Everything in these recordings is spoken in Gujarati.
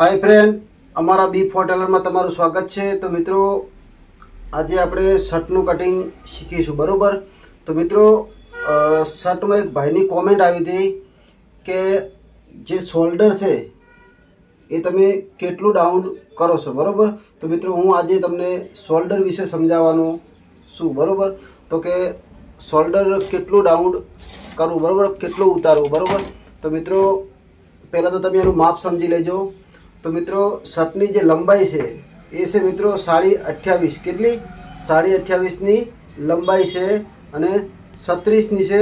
હાય ફ્રેન્ડ અમારા બી ફોટેલરમાં તમારું સ્વાગત છે. તો મિત્રો, આજે આપણે શર્ટનું કટિંગ શીખીશું, બરાબર? તો મિત્રો શર્ટમાં એક ભાઈની કોમેન્ટ આવી હતી કે જે શોલ્ડર છે, એ તમે કેટલું ડાઉન કરો છો, બરાબર? તો મિત્રો, હું આજે તમને શોલ્ડર વિશે સમજાવવાનું છું, બરાબર? તો કે શોલ્ડર કેટલું ડાઉન કરવું, બરાબર? કેટલું ઉતારવું, બરાબર? તો મિત્રો, પહેલાં તો તમે એનું માપ સમજી લેજો. તો મિત્રો શર્ટની જે લંબાઈ છે, એ છે મિત્રો સાડી અઠ્યાવીસ. કેટલી? સાડી અઠ્યાવીસની લંબાઈ છે અને છત્રીસની છે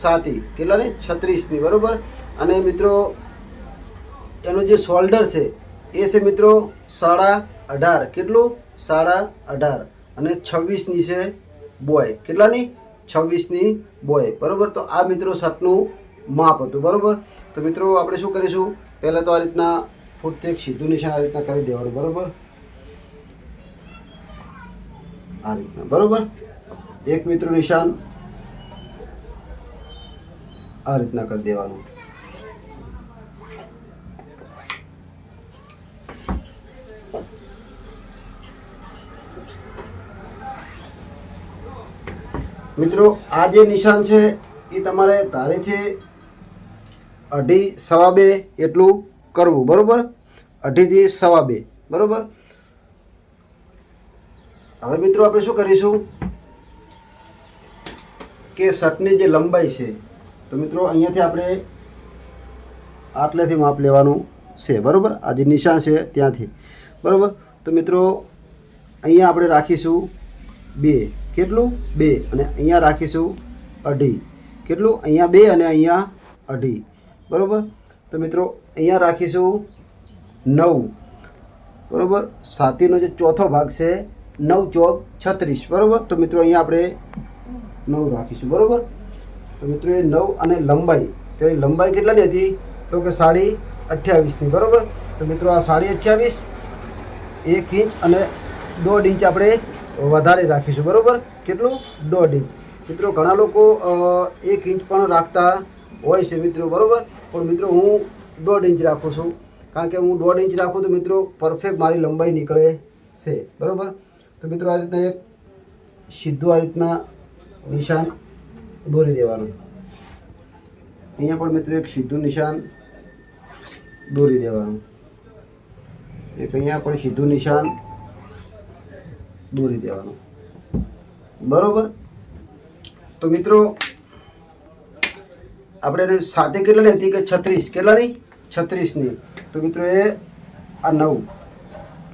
સાતી. કેટલાની છત્રીસની, બરાબર? અને મિત્રો, એનું જે શોલ્ડર છે, એ છે મિત્રો સાડા અઢાર. કેટલું? સાડા અઢાર. અને છવ્વીસની છે બોય. કેટલાની છવ્વીસની બોય. બરાબર? તો આ મિત્રો શર્ટનું માપ હતું. બરાબર? તો મિત્રો, આપણે શું કરીશું? પહેલાં તો આ રીતના ફૂટથી એક સીધું નિશાન આ રીતના કરી દેવાનું, બરોબર? આ રીતના, બરોબર? એક મિત્રો નિશાન આ રીતના કરી દેવાનું. મિત્રો, આ જે નિશાન છે, એ તમારે ધારેથી અઢી સવા બે એટલું કરવું, બરોબર? અઢીથી સવા બે. બરોબર? હવે મિત્રો આપણે શું કરીશું? કે શર્ટની જે લંબાઈ છે, તો મિત્રો અહીંયાથી આપણે આટલેથી માપ લેવાનું છે. બરાબર? આ જે નિશાન છે ત્યાંથી. બરાબર? તો મિત્રો, અહીંયા આપણે રાખીશું બે. કેટલું? બે. અને અહીંયા રાખીશું અઢી. કેટલું? અહીંયા બે અને અહીંયા અઢી. બરાબર? તો મિત્રો, અહીંયા રાખીશું નવ. બરાબર? સાતીનો જે ચોથો ભાગ છે, નવ ચોક છત્રીસ. બરાબર? તો મિત્રો અહીંયા આપણે નવ રાખીશું. બરાબર? તો મિત્રો એ નવ અને લંબાઈ. તો લંબાઈ કેટલાની હતી? તો કે સાડી અઠ્યાવીસની. બરાબર? તો મિત્રો આ સાડી અઠ્યાવીસ, એક ઇંચ અને દોઢ ઇંચ આપણે વધારે રાખીશું. બરાબર? કેટલું? દોઢ ઇંચ. મિત્રો ઘણા લોકો એક ઇંચ પણ રાખતા હોય છે મિત્રો. બરાબર? પણ મિત્રો હું દોઢ ઇંચ રાખું છું. કારણ કે હું દોઢ ઇંચ રાખું તો મિત્રો પરફેક્ટ મારી લંબાઈ નીકળે છે. બરાબર? તો મિત્રો આ રીતના એક સીધું આ રીતના નિશાન દોરી દેવાનું. અહીંયા પણ મિત્રો એક સીધું નિશાન દોરી દેવાનું. એક અહીંયા પણ સીધું નિશાન દોરી દેવાનું. બરાબર? તો મિત્રો આપણે સાથે કેટલા હતી કે છત્રીસ. કેટલાની છત્રીસની. તો મિત્રો એ આ નવ.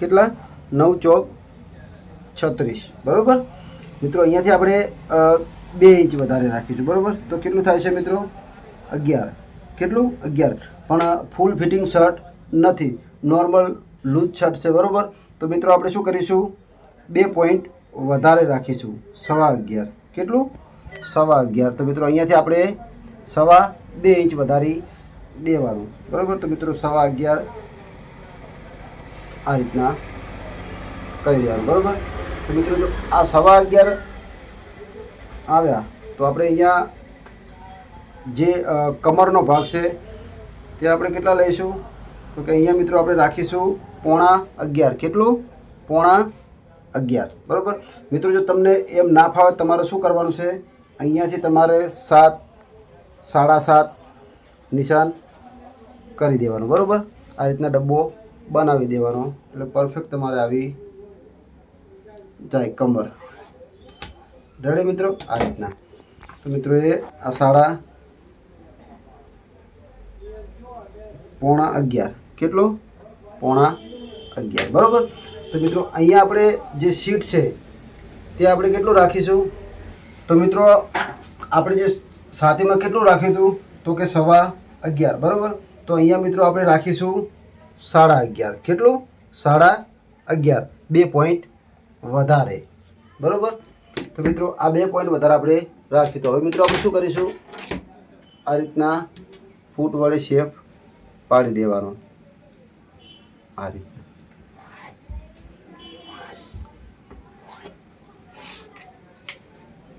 કેટલા? નવ ચોક છત્રીસ. બરાબર? મિત્રો અહીંયાથી આપણે બે ઇંચ વધારે રાખીશું. બરાબર? તો કેટલું થાય છે મિત્રો? અગિયાર. કેટલું? અગિયાર. પણ ફૂલ ફિટિંગ શર્ટ નથી. નોર્મલ લૂઝ શર્ટ છે. બરાબર? તો મિત્રો આપણે શું કરીશું? બે પોઈન્ટ વધારે રાખીશું. સવા અગિયાર. કેટલું? સવા અગિયાર. તો મિત્રો અહીંયાથી આપણે સવા બે ઇંચ વધારી દેવાનું. બરોબર? તો મિત્રો સવા અગિયાર આ રીતના કરી દેવાનું. બરોબર? તો મિત્રો જો આ સવા અગિયાર આવ્યા, તો આપણે અહીંયા જે કમરનો ભાગ છે, તે આપણે કેટલા લઈશું? તો કે અહીંયા મિત્રો આપણે રાખીશું પોણા અગિયાર. કેટલું? પોણા અગિયાર. બરાબર? મિત્રો જો તમને એમ ના ફાવે તમારે શું કરવાનું છે? અહીંયાથી તમારે સાત, સાડા સાત નિશાન કરી દેવાનું, બરાબર? આ રીતના ડબ્બો બનાવી દેવાનો. એટલે પરફેક્ટ તમારે આવી જાય કમર. રેડી મિત્રો? આ રીતના. તો મિત્રો એ આ સાડા પોણા અગિયાર. કેટલું? પોણા અગિયાર. બરાબર? તો મિત્રો અહીંયા આપણે જે સીટ છે, તે આપણે કેટલું રાખીશું? તો મિત્રો આપણે જે સાથીમાં કેટલું રાખ્યું હતું? તો કે સવા અગિયાર. બરાબર? તો અહીંયા મિત્રો આપણે રાખીશું સાડા અગિયાર. કેટલું? સાડા અગિયાર. બે પોઈન્ટ વધારે. બરાબર? તો મિત્રો આ બે પોઈન્ટ વધારે આપણે રાખીએ. તો હવે મિત્રો આપણે શું કરીશું? આ રીતના ફૂટ વડે શેપ પાડી દેવાનો. આ રીતના.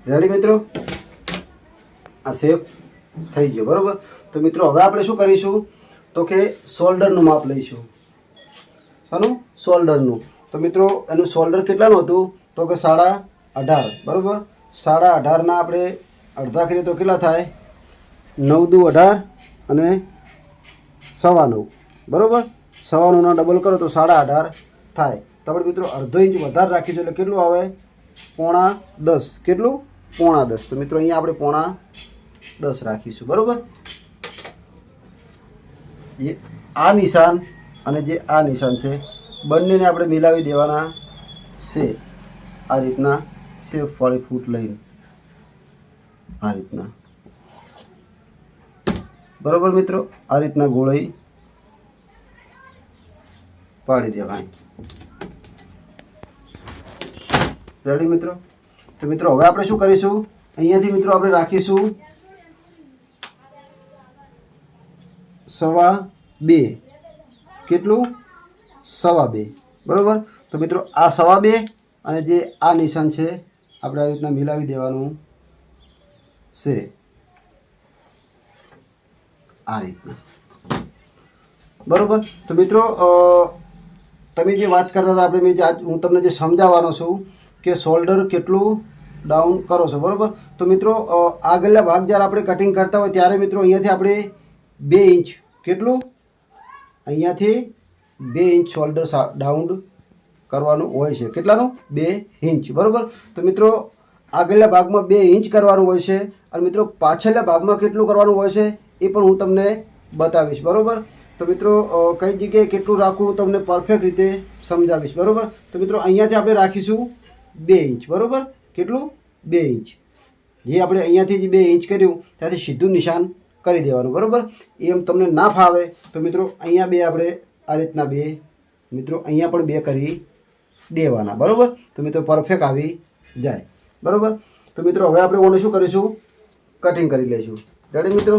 રેડી મિત્રો? આ શેપ થઈ ગયો. બરાબર? તો મિત્રો, હવે આપણે શું કરીશું? તો કે શોલ્ડરનું માપ લઈશું. શાનું? શોલ્ડરનું તો મિત્રો, એનું શોલ્ડર કેટલાનું હતું? તો કે સાડા અઢાર. બરાબર? સાડા અઢારના આપણે અડધા કરીએ તો કેટલા થાય? નવ દુ અઢાર અને સવા નવ બરાબર? સવા નવના ડબલ કરો તો સાડા અઢાર થાય. તો આપણે મિત્રો, અડધો ઇંચ વધારે રાખીશું એટલે કેટલું આવે? પોણા દસ. કેટલું? પોણા દસ. તો મિત્રો, અહીંયા આપણે પોણા દસ રાખીશું. બરાબર? જે આ નિશાન અને જે આ નિશાન છે, બંનેને આપણે મિલાવી દેવાના છે. આ રીતના સેફ વાળી ફૂટ લઈને. આ રીતના. બરોબર મિત્રો? આ રીતના ગોળાઈ પાડી દેવાની. રેડી મિત્રો? તો મિત્રો, હવે આપણે શું કરીશું? અહીંયાથી મિત્રો આપણે રાખીશું સવા બે. કેટલું? સવા બે. બરાબર? તો મિત્રો, આ સવા બે અને જે આ નિશાન છે, આપણે આ રીતના મિલાવી દેવાનું છે. આ રીતના. બરાબર? તો મિત્રો તમે જે વાત કરતા હતા, આપણે મેં જે હું તમને જે સમજાવવાનો છું કે શોલ્ડર કેટલું ડાઉન કરો છો. બરાબર? તો મિત્રો આગળના ભાગ જ્યારે આપણે કટિંગ કરતા હોય, ત્યારે મિત્રો અહીંયાથી આપણે બે ઇંચ કેટલું? અહીંયાથી બે ઇંચ શોલ્ડર ડાઉન કરવાનું હોય છે. કેટલાનું? બે ઇંચ. બરાબર? તો મિત્રો, આગળના ભાગમાં બે ઇંચ કરવાનું હોય છે અને મિત્રો, પાછળના ભાગમાં કેટલું કરવાનું હોય છે એ પણ હું તમને બતાવીશ. બરાબર? તો મિત્રો કઈ જગ્યાએ કેટલું રાખવું તમને પરફેક્ટ રીતે સમજાવીશ. બરાબર? તો મિત્રો, અહીંયાથી આપણે રાખીશું બે ઇંચ. બરાબર? કેટલું? બે ઇંચ. જે આપણે અહીંયાથી જે બે ઇંચ કર્યું, ત્યાંથી સીધું નિશાન કરી દેવાનું, બરાબર? એમ તમને ના ફાવે તો મિત્રો અહીંયા બે આપણે આ રીતના બે, મિત્રો અહીંયા પણ બે કરી દેવાના, બરાબર? તો મિત્રો પરફેક્ટ આવી જાય, બરાબર? તો મિત્રો હવે આપણે ઓને શું કરીશું? કટિંગ કરી લઈશું. રેડી મિત્રો?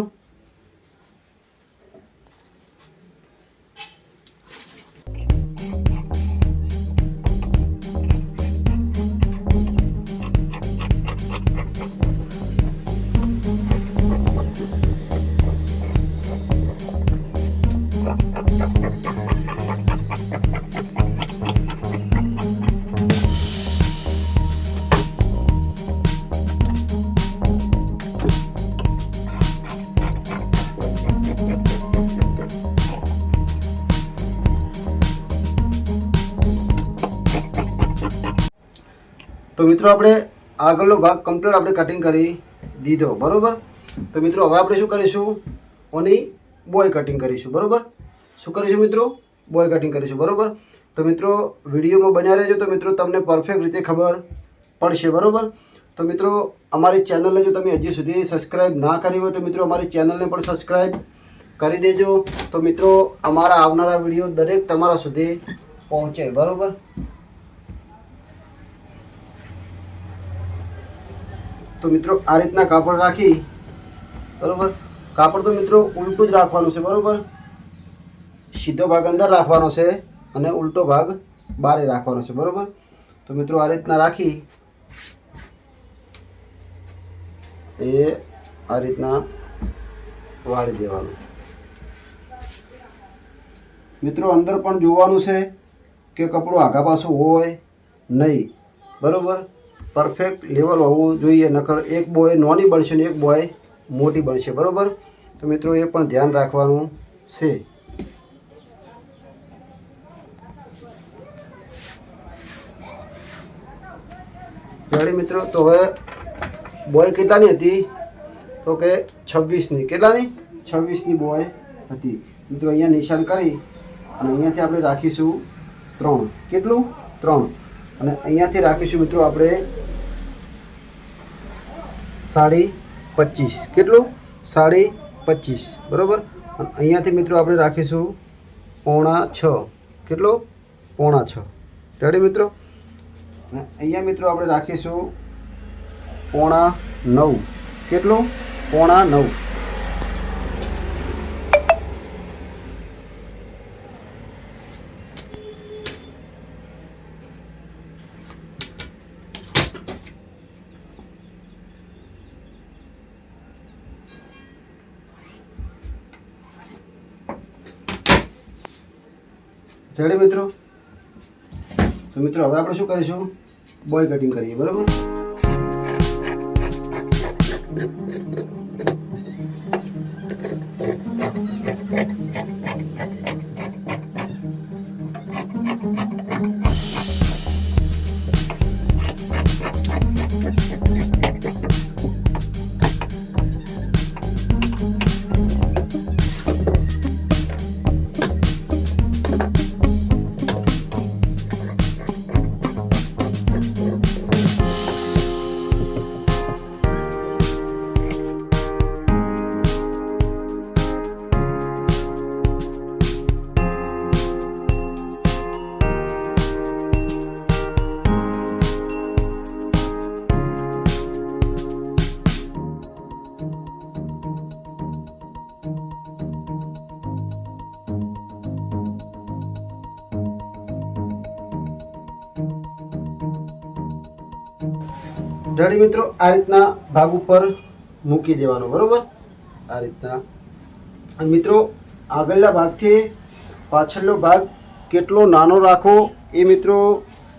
તો મિત્રો આપણે આગળનો ભાગ કમ્પ્લીટ આપણે કટિંગ કરી દીધો, બરાબર? તો મિત્રો હવે આપણે શું કરીશું? ઓની બોય કટિંગ કરીશું, બરાબર? શું કરીશું મિત્રો? બોય કટિંગ કરીશું, બરાબર? તો મિત્રો વિડીયોમાં બન્યા રહેજો, તો મિત્રો તમને પરફેક્ટ રીતે ખબર પડશે, બરાબર? તો મિત્રો અમારી ચેનલને જો તમે હજી સુધી સબસ્ક્રાઈબ ના કરી હોય, તો મિત્રો અમારી ચેનલને પણ સબસ્ક્રાઈબ કરી દેજો. તો મિત્રો અમારા આવનારા વીડિયો દરેક તમારા સુધી પહોંચે, બરોબર? તો મિત્રો આ રીતના કાપડ રાખી, બરાબર? કાપડ તો મિત્રો ઉલટું જ રાખવાનું છે, બરાબર? સીધો ભાગ અંદર રાખવાનો છે અને ઉલટો ભાગ બારે રાખવાનો છે, બરાબર? તો મિત્રો આ રીતના રાખી, એ આ રીતના વાળી દેવાનું. મિત્રો અંદર પણ જોવાનું છે કે કપડું આગા પાછું હોય નહીં, બરોબર? પરફેક્ટ લેવલ હોવું જોઈએ, નકર એક બોય નોની બનશે ને એક બોય મોટી બનશે, બરાબર? તો મિત્રો, એ પણ ધ્યાન રાખવાનું છે. રેડી મિત્રો? તો હવે બોય કેટલાની હતી? તો કે છવ્વીસની. કેટલાની? છવ્વીસની બોય હતી. મિત્રો, અહીંયા નિશાન કરી અને અહીંયાથી આપણે રાખીશું ત્રણ. કેટલું? ત્રણ. અને અહીંયાથી રાખીશું મિત્રો આપણે સાડી પચીસ. કેટલું? સાડી પચીસ. બરાબર? અને અહીંયાથી મિત્રો આપણે રાખીશું પોણા છ. કેટલું? પોણા છ. રેડી મિત્રો? અહીંયા મિત્રો આપણે રાખીશું પોણા નવ. કેટલું? પોણા નવ. રેડી મિત્રો? તો મિત્રો હવે આપણે શું કરીશું? બોય કટિંગ કરીએ બરાબર? રેડી મિત્રો, આ રીતના ભાગ ઉપર મૂકી દેવાનો, બરાબર? આ રીતના. મિત્રો, આગળના ભાગથી પાછળનો ભાગ કેટલો નાનો રાખવો એ મિત્રો,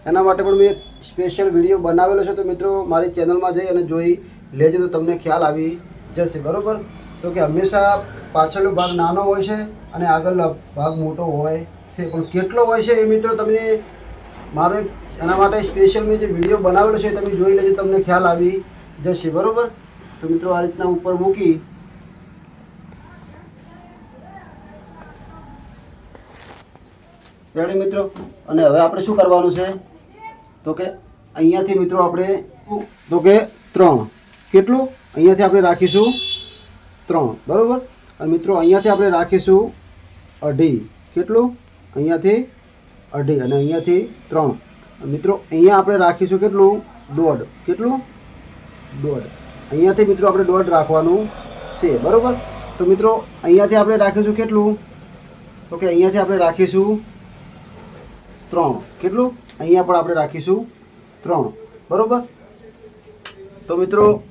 એના માટે પણ મેં સ્પેશિયલ વીડિયો બનાવેલો છે. તો મિત્રો, મારી ચેનલમાં જઈ અને જોઈ લેજો તો તમને ખ્યાલ આવી જશે, બરાબર? તો કે હંમેશા પાછળનો ભાગ નાનો હોય છે અને આગળનો ભાગ મોટો હોય છે. પણ કેટલો હોય છે એ મિત્રો, તમને મારો એક એના માટે સ્પેશિયલ મેં જે વીડિયો બનાવેલો છે તમે જોઈ લેજો, તમને ખ્યાલ આવી જશે, બરોબર? તો મિત્રો, આ રીતના ઉપર મૂકી. રેડી મિત્રો? અને હવે આપણે શું કરવાનું છે? તો કે અહીંયાથી, મિત્રો, આપણે તો કે ત્રણ. કેટલું? અહીંયાથી આપણે રાખીશું ત્રણ, બરોબર? અને મિત્રો, અહીંયાથી આપણે રાખીશું અઢી. કેટલું? અહીંયાથી અઢી અને અહીંયાથી ત્રણ. મિત્રો, અહીંયા આપણે રાખીશું કેટલું? દોઢ. કેટલું? દોઢ. અહીંયાથી મિત્રો આપણે દોઢ રાખવાનું છે, બરાબર? તો મિત્રો, અહીંયાથી આપણે રાખીશું કેટલું? તો કે અહીંયાથી આપણે રાખીશું ત્રણ. કેટલું? અહીંયા પણ આપણે રાખીશું ત્રણ. બરોબર? તો મિત્રો,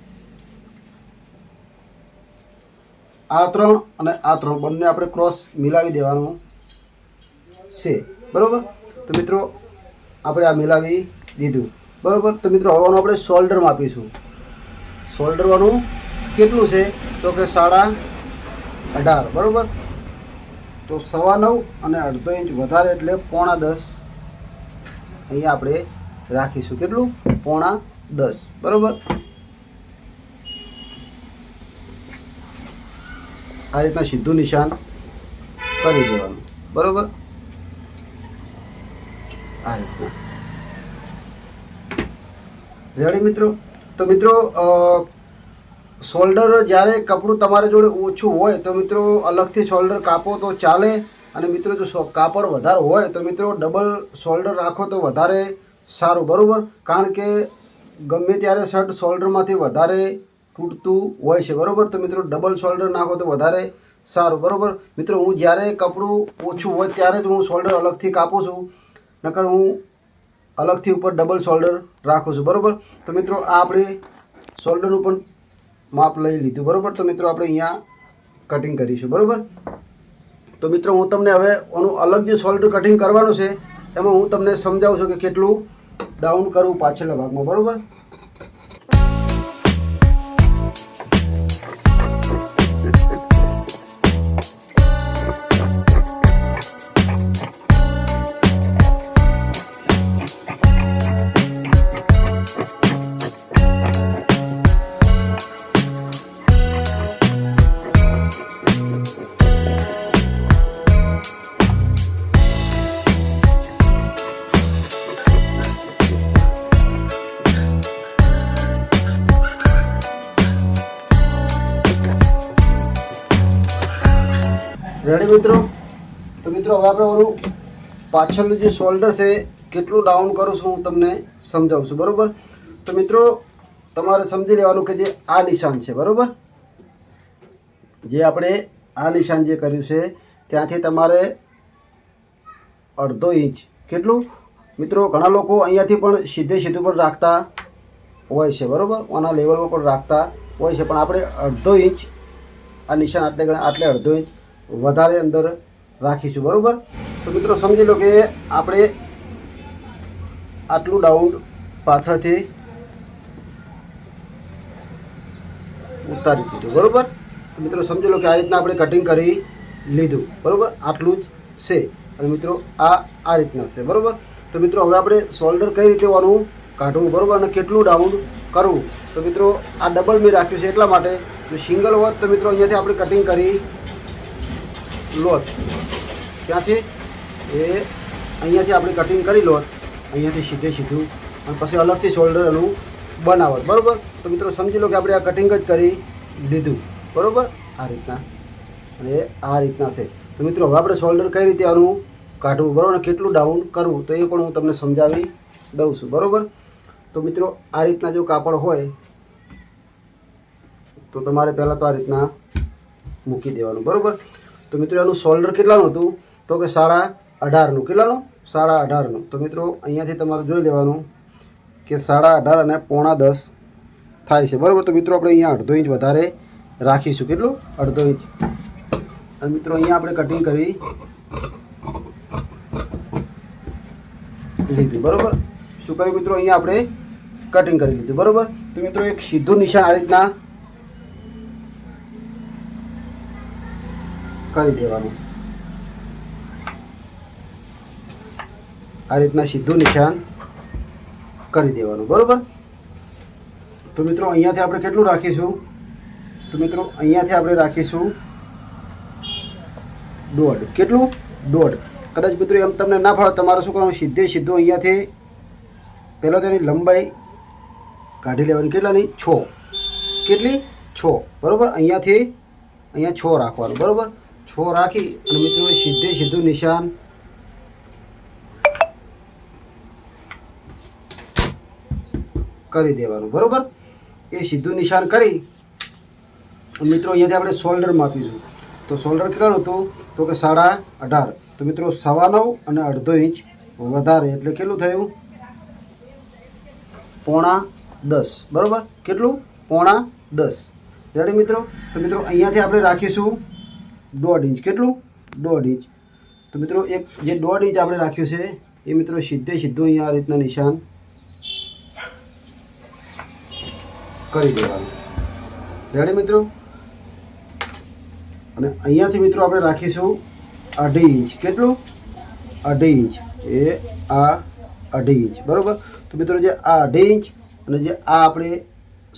આ ત્રણ અને આ ત્રણ બંને આપણે ક્રોસ મિલાવી દેવાનું છે. બરાબર? તો મિત્રો આપણે આ મિલાવી દીધું. બરાબર? તો મિત્રો, હવાનું આપણે શોલ્ડર માપીશું શોલ્ડરવાનું કેટલું છે? તો કે સાડા અઢાર. બરાબર? તો સવા નવ અને અડધો ઇંચ વધારે એટલે પોણા દસ. અહીંયા આપણે રાખીશું. કેટલું? પોણા દસ. બરાબર? આ રીતના સીધું નિશાન કરી દેવાનું. બરોબર? આ રીતના રેડી મિત્રો? તો મિત્રો શોલ્ડર જ્યારે કપડું તમારા જોડે ઓછું હોય તો મિત્રો અલગથી શોલ્ડર કાપો તો ચાલે અને મિત્રો જો કાપડ વધારે હોય તો મિત્રો ડબલ શોલ્ડર રાખો તો વધારે સારું, બરાબર? કારણ કે ગમે ત્યારે શર્ટ શોલ્ડરમાંથી વધારે તૂટતું હોય છે, બરાબર? તો મિત્રો ડબલ શોલ્ડર નાખો તો વધારે સારું, બરાબર? મિત્રો હું જ્યારે કપડું ઓછું હોય ત્યારે જ હું શોલ્ડર અલગથી કાપું છું. નકર હું અલગથી ઉપર ડબલ શોલ્ડર રાખું છું, બરાબર? તો મિત્રો, આ આપણે શોલ્ડરનું પણ માપ લઈ લીધું, બરાબર? તો મિત્રો, આપણે અહીંયા કટિંગ કરીશું, બરાબર? તો મિત્રો, હું તમને હવે આનું અલગ જે શોલ્ડર કટિંગ કરવાનું છે, એમાં હું તમને સમજાવું છું કે કેટલું ડાઉન કરવું પાછળના ભાગમાં, બરાબર? રેડી મિત્રો? તો મિત્રો હવે આપણે ઓલું પાછળનું જે શોલ્ડર છે, કેટલું ડાઉન કરું છું હું તમને સમજાવું છું, બરાબર? તો મિત્રો, તમારે સમજી લેવાનું કે જે આ નિશાન છે, બરાબર? જે આપણે આ નિશાન જે કર્યું છે, ત્યાંથી તમારે અડધો ઇંચ. કેટલું? મિત્રો, ઘણા લોકો અહીંયાથી પણ સીધે સીધું પણ રાખતા હોય છે, બરાબર? આના લેવલમાં પણ રાખતા હોય છે, પણ આપણે અડધો ઇંચ, આ નિશાન આટલે આટલે અડધો ઇંચ વધારે અંદર રાખીશું, બરાબર? તો મિત્રો સમજી લો કે આપણે આટલું ડાઉન પાછળથી ઉતારી દીધું, બરોબર? તો મિત્રો સમજી લો કે આ રીતના આપણે કટિંગ કરી લીધું, બરાબર? આટલું જ છે. અને મિત્રો આ આ રીતના છે, બરાબર? તો મિત્રો હવે આપણે શોલ્ડર કઈ રીતે વાનું કાઢવું, બરોબર? અને કેટલું ડાઉન કરવું? તો મિત્રો આ ડબલ મેં રાખ્યું છે એટલા માટે. જો સિંગલ હોત તો મિત્રો અહીંયાથી આપણે કટિંગ કરી લોટ. ત્યાંથી એ અહીંયાથી આપણે કટિંગ કરી લોટ. અહીંયાથી સીધે સીધું. અને પછી અલગથી શોલ્ડર એનું બનાવત બરાબર? તો મિત્રો સમજી લો કે આપણે આ કટિંગ જ કરી લીધું. બરાબર? આ રીતના. અને આ રીતના છે. તો મિત્રો, હવે આપણે શોલ્ડર કઈ રીતે આનું કાઢવું? બરોબર? કેટલું ડાઉન કરવું? તો એ પણ હું તમને સમજાવી દઉં છું. બરાબર? તો મિત્રો, આ રીતના જો કાપડ હોય, તો તમારે પહેલાં તો આ રીતના મૂકી દેવાનું. બરોબર? તો મિત્રો એનું શોલ્ડર કેટલાનું હતું? તો કે સાડા અઢારનું. કેટલાનું? સાડા અઢારનું. તો મિત્રો અહીંયાથી તમારે જોઈ લેવાનું કે સાડા અઢાર અને પોણા દસ થાય છે. બરાબર? તો મિત્રો આપણે અહીંયા અડધો ઇંચ વધારે રાખીશું. કેટલું? અડધો ઇંચ. અને મિત્રો અહીંયા આપણે કટિંગ કરી લીધું. બરાબર? શું કર્યું મિત્રો? અહીંયા આપણે કટિંગ કરી લીધું. બરાબર? તો મિત્રો એક સીધું નિશાન આ રીતના કરી દેવાનું. આ રીતના સીધું નિશાન કરી દેવાનું, બરાબર? તો મિત્રો, અહીંયાથી આપણે કેટલું રાખીશું? તો મિત્રો, અહીંયાથી આપણે રાખીશું દોઢ. કેટલું? દોઢ. કદાચ મિત્રો એમ તમને ના ફાવે, તમારે શું કરવાનું? સીધે સીધું અહીંયાથી પહેલાં તેની લંબાઈ કાઢી લેવાની. કેટલાની? છ. કેટલી? છ. બરાબર? અહીંયાથી, અહીંયા છ રાખવાનું. બરોબર? છ રાખી અને મિત્રો સીધે સીધું નિશાન. કરી દેવાનું, બરોબર? એ સીધું નિશાન કરી. મિત્રો, અહીંયાથી આપણે શોલ્ડર માપીશું. તો શોલ્ડર કેટલાનું હતું? તો કે સાડા અઢાર. તો મિત્રો, સવા નવ અને અડધો ઇંચ વધારે. એટલે કેટલું થયું? પોણા દસ. બરોબર? કેટલું? પોણા દસ. રેડી મિત્રો? તો મિત્રો, અહીંયાથી આપણે રાખીશું. દોઢ ઇંચ. કેટલું? દોઢ ઇંચ. તો મિત્રો એક જે દોઢ ઇંચ આપણે રાખ્યું છે, એ મિત્રો સીધે સીધું અહીંયા આ રીતના નિશાન કરી દેવાનું. રેડી મિત્રો? અને અહીંયાથી મિત્રો આપણે રાખીશું અઢી ઇંચ. કેટલું? અઢી ઇંચ. એ આ અઢી ઇંચ. બરાબર? તો મિત્રો જે આ અઢી ઇંચ અને જે આ આપણે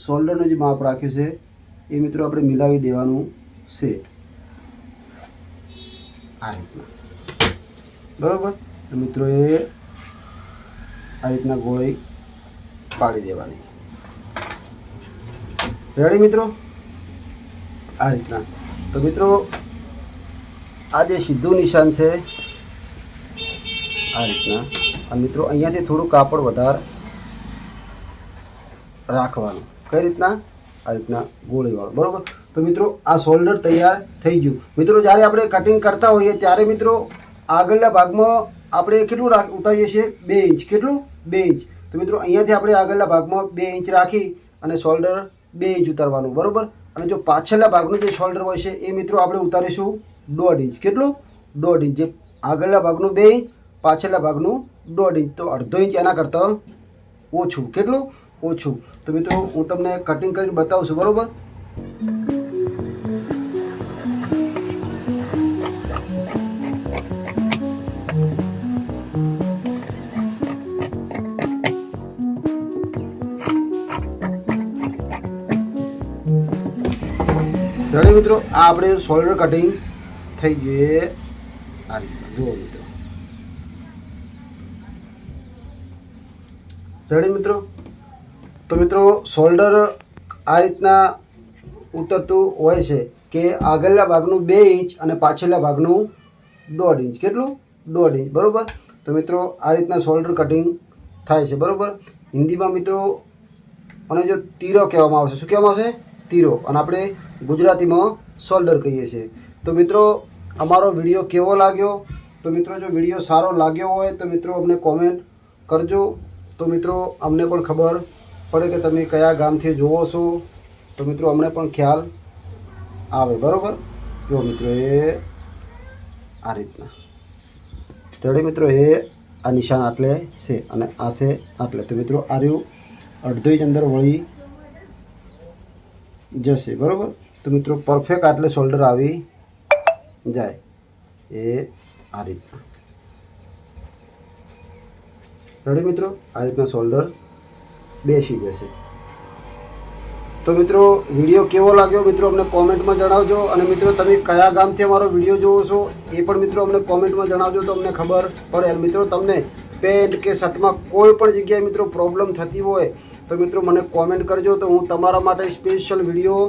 શોલ્ડરનું જે માપ રાખ્યું છે, એ મિત્રો આપણે મિલાવી દેવાનું છે. આ રીતના. બરાબર? એ આ રીતના ગોળી પાડી દેવાની. રેડી મિત્રો? આ રીતના. તો મિત્રો, આ જે સીધું નિશાન છે, આ રીતના. અને મિત્રો અહીંયાથી થોડું કાપડ વધારે રાખવાનું. કઈ રીતના? આ રીતના ગોળીવાળું. બરાબર? તો મિત્રો, આ શોલ્ડર તૈયાર થઈ ગયું. મિત્રો, જ્યારે આપણે કટિંગ કરતા હોઈએ ત્યારે મિત્રો, આગળના ભાગમાં આપણે કેટલું રાખ, ઉતારીએ છીએ? બે ઇંચ. કેટલું? બે ઇંચ. તો મિત્રો, અહીંયાથી આપણે આગળના ભાગમાં બે ઇંચ રાખી અને શોલ્ડર બે ઇંચ ઉતારવાનું, બરાબર? અને જો પાછળના ભાગનું જે શોલ્ડર હોય છે, એ મિત્રો આપણે ઉતારીશું દોઢ ઇંચ. કેટલું? દોઢ ઇંચ. જે આગળના ભાગનું બે ઇંચ, પાછળના ભાગનું દોઢ ઇંચ. તો અડધો ઇંચ એના કરતાં ઓછું. કેટલું? ઓછું. તો મિત્રો, હું તમને કટિંગ કરીને બતાવું છું, બરાબર? મિત્રો, આ આપણે શોલ્ડર કટિંગ થઈ ગયું. આ રીતે, જુઓ મિત્રો. રેડી મિત્રો? તો મિત્રો શોલ્ડર આ રીતના ઉતરતું હોય છે કે આગળના ભાગનું બે ઇંચ અને પાછળના ભાગનું દોઢ ઇંચ. કેટલું? દોઢ ઇંચ. બરાબર? તો મિત્રો, આ રીતના શોલ્ડર કટિંગ થાય છે. બરાબર? હિન્દીમાં મિત્રો અને જો તીરો કહેવામાં આવશે. શું કહેવામાં આવશે? તીરો. અને આપણે ગુજરાતીમાં શોલ્ડર કહીએ છીએ. તો મિત્રો, અમારો વીડિયો કેવો લાગ્યો? તો મિત્રો, જો વીડિયો સારો લાગ્યો હોય, તો મિત્રો અમને કોમેન્ટ કરજો. તો મિત્રો, અમને પણ ખબર પડે કે તમે કયા ગામથી જુઓ છો. તો મિત્રો, અમને પણ ખ્યાલ આવે, બરાબર? જો મિત્રો, એ આ રીતના. રેડી મિત્રો, એ આ નિશાન આટલે છે અને આ છે આટલે. તો મિત્રો, આ રહ્યું અડધો ઇંચ અંદર વળી જશે, બરાબર? તો મિત્રો પરફેક્ટ આટલે શોલ્ડર આવી જાય. એ આ રીતના. રેડી મિત્રો? આ રીતના શોલ્ડર બેસી જશે. તો મિત્રો, વીડિયો કેવો લાગ્યો મિત્રો અમને કોમેન્ટમાં જણાવજો. અને મિત્રો, તમે કયા ગામથી અમારો વીડિયો જોવો છો એ પણ મિત્રો અમને કોમેન્ટમાં જણાવજો તો અમને ખબર પડે. મિત્રો, તમને પેન્ટ કે શર્ટમાં કોઈ પણ જગ્યાએ મિત્રો પ્રોબ્લેમ થતી હોય તો મિત્રો મને કોમેન્ટ કરજો તો હું તમારા માટે સ્પેશિયલ વીડિયો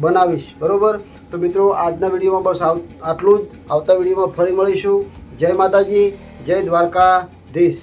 બનાવીશ. બરાબર? તો મિત્રો, આજના વિડીયોમાં બસ આટલું જ. આવતા વિડીયોમાં ફરી મળીશું. જય માતાજી, જય દ્વારકાધીશ.